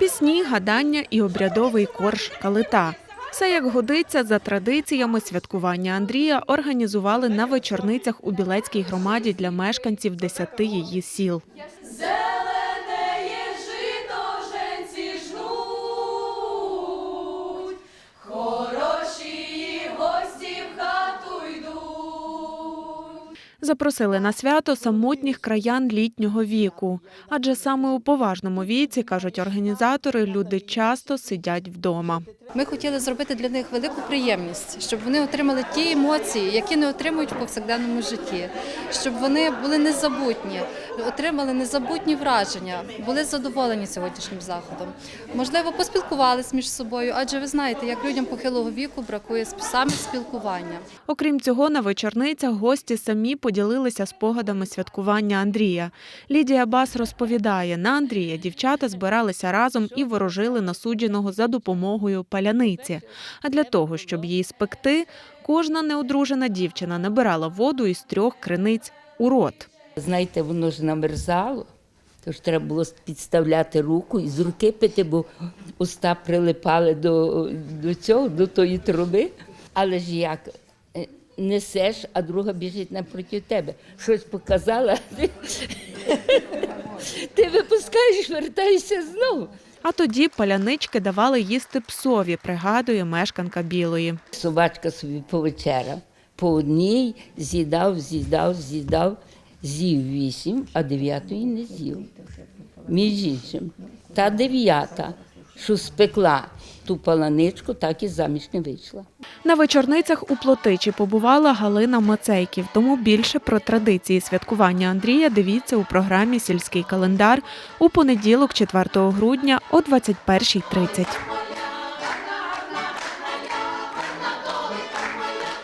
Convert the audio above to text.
Пісні, гадання і обрядовий корж калита. Все як годиться за традиціями святкування Андрія організували на вечорницях у Білецькій громаді для мешканців десяти її сіл. Запросили на свято самотніх краян літнього віку, адже саме у поважному віці, кажуть організатори, люди часто сидять вдома. Ми хотіли зробити для них велику приємність, щоб вони отримали ті емоції, які не отримують в повсякденному житті, щоб вони були незабутні, отримали незабутні враження, були задоволені сьогоднішнім заходом. Можливо, поспілкувалися між собою, адже ви знаєте, як людям похилого віку бракує саме спілкування. Окрім цього, на вечорницях гості самі поділилися спогадами святкування Андрія. Лідія Бас розповідає, на Андрія дівчата збиралися разом і ворожили насудженого за допомогою паляниці. А для того, щоб її спекти, кожна неодружена дівчина набирала воду із трьох криниць у рот. Знаєте, воно ж намерзало, тож треба було підставляти руку і з руки пити, бо уста прилипали до, до цього, до тої труби. Але ж як несеш, а друга біжить напроти тебе. Щось показала, ти, випускаєш, вертаєшся знову. А тоді палянички давали їсти псові, пригадує мешканка Білої. Собачка собі повечеряв. По одній з'їдав, з'їдав, з'їдав, з'їв вісім, а дев'ятої не з'їв. Між іншим, та дев'ята, що спекла ту паланичку, так і заміж не вийшла. На вечорницях у Плотичі побувала Галина Мацейків. Тому більше про традиції святкування Андрія дивіться у програмі Сільський календар у понеділок, 4 грудня о 21.30.